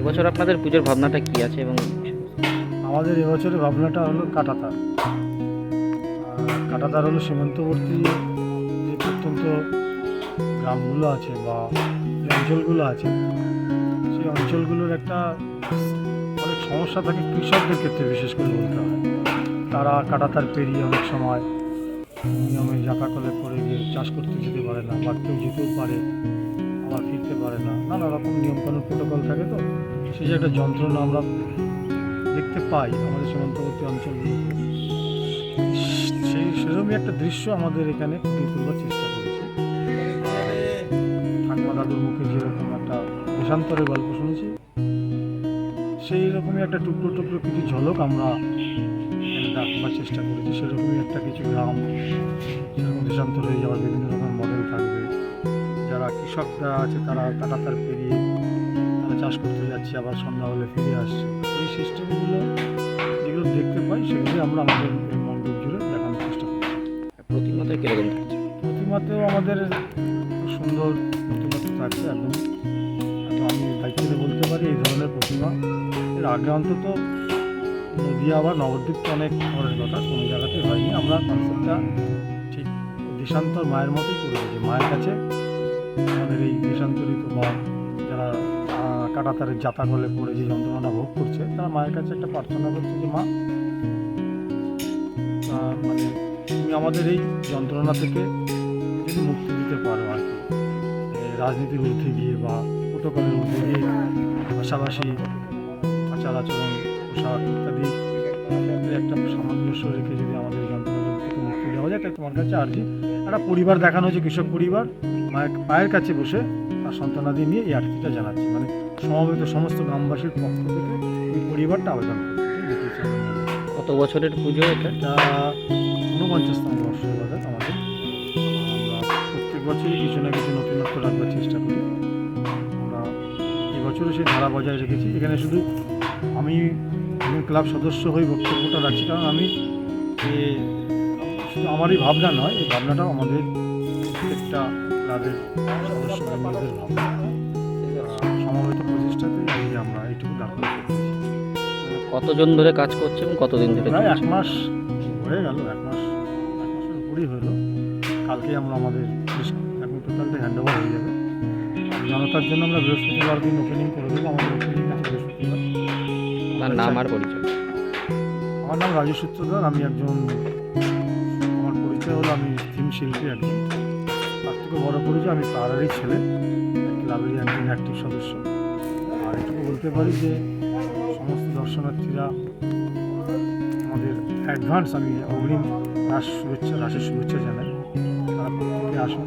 এবছর আপনাদের পুজোর ভাবনাটা কি আছে এবং আমাদের এবছরের ভাবনাটা হলো কাটাতার। কাটাতার হলো সীমান্তবর্তী যে প্রত্যন্ত গ্রামগুলো আছে বা যে অঞ্চলগুলো আছে, সেই অঞ্চলগুলোর একটা অনেক সমস্যা থাকে কৃষকদের ক্ষেত্রে বিশেষ করে বলতে হয়। তারা কাটাতার পেরিয়ে অনেক সময় নিয়মে জাকা কলে পড়ে গিয়ে চাষ করতে যেতে পারে না বা কেউ যেতেও পারে। আবার ফিরতে পারে না। নানা রকম নিয়মকানুন প্রোটোকল থাকে তো, সেই যে একটা যন্ত্রণা আমরা দেখতে পাই আমাদের সীমান্তবর্তী অঞ্চলগুলোতে। সেই সেরকমই একটা দৃশ্য আমাদের এখানে ফুটিয়ে তুলবার চেষ্টা করেছি। ঠাকুমা দাদুর মুখে যেরকম একটা দেশান্তরের গল্প শুনেছি, সেই রকমই একটা টুকরো টুকরো কিছু ঝলক আমরা রাখবার চেষ্টা করেছি। সেরকমই একটা কিছু গ্রাম, সেরকম দেশান্তর হয়ে যাওয়ার বিভিন্ন রকম মডেল যারা কৃষকরা আছে তারা কাটাতার পেরিয়ে তারা চাষ করতে যাচ্ছে আবার সন্ধ্যা হলে ফিরে আসছে। এই সিস্টেমগুলো যেগুলো দেখতে পাই সেগুলি আমরা আমাদের এই মণ্ডপ জুড়ে দেখানোর চেষ্টা করি। প্রতিমাতে কীরকম? থাকছে প্রতিমাতেও আমাদের সুন্দর প্রতিমাতে থাকছে একদম আমি দায়িত্ব বলতে পারি এই ধরনের প্রতিমা এর আগে অন্তত নদিয়া বা নবদ্বীপ তো অনেক পরের কথা কোনো জায়গাতে হয়নি। আমরা কনসেপ্টটা ঠিক দেশান্তর মায়ের মতোই করে দিয়েছি মায়ের কাছে আমাদের এই দেশান্তরিত বা যারা কাটাতারের জাতা গলে পড়ে যে যন্ত্রণা ভোগ করছে, তারা মায়ের কাছে একটা প্রার্থনা করছে যে, মা মানে তুমি আমাদের এই যন্ত্রণা থেকে যদি মুক্তি দিতে পারো আর কি। রাজনীতির ঊর্ধ্বে গিয়ে বা প্রোটোকলের ঊর্ধ্বে গিয়ে পাশাপাশি আচার আচরণ পোশাক ইত্যাদি একটা সামঞ্জস্য রেখে দেওয়া তোমার কাছে আর্জি একটা পরিবার দেখানো হয়েছে কৃষক পরিবার মায়ের পায়ের কাছে বসে তার সন্তানাদি নিয়ে এই আর্তিটা জানাচ্ছি। মানে সমবেত সমস্ত গ্রামবাসীর পক্ষ থেকে ওই পরিবারটা আবেদন কত বছরের পুজো এটা? ঊনপঞ্চাশতম বর্ষ আমাদের। আমরা প্রত্যেক বছরই কিছু না কিছু নতুনত্ব রাখবার চেষ্টা করি। আমরা এবছরও সেই ধারা বজায় রেখেছি। এখানে শুধু আমি ক্লাব সদস্য হয়ে বক্তব্যটা রাখছি কারণ আমি শুধু আমারই ভাবনা নয় এই ভাবনাটাও আমাদের প্রত্যেকটা ক্লাবের সদস্য বন্ধুদের ভাবনা সমবেত প্রচেষ্টাতে এই আমরা এইটুকু করছি। কতজন ধরে কাজ করছে এবং কতদিন ধরে প্রায় এক মাস হয়ে গেল এক মাস এক মাসের উপরই হলো। কালকে আমরা আমাদের এখন টোটালটা হ্যান্ড ওভার হয়ে যাবে। জনতার জন্য আমরা বৃহস্পতিবার দিন ওপেনিং করে দেবো আমাদের ওপেনিং আছে বৃহস্পতিবার। নাম আর পরিচয়? আমার নাম রাজু সূত্রধর আমি একজন পরিচয় হলো আমি থিম শিল্পী একজন তার থেকে বড় পরিচয় আমি পাড়ারই ছেলে, ক্লাবেরই একজন অ্যাক্টিভ সদস্য। আর এটুকু বলতে পারি যে সমস্ত দর্শনার্থীরা আমাদের অ্যাডভান্স আমি অগ্রিম রাস শুভেচ্ছা, রাসের শুভেচ্ছা জানাই। তারা আসুন।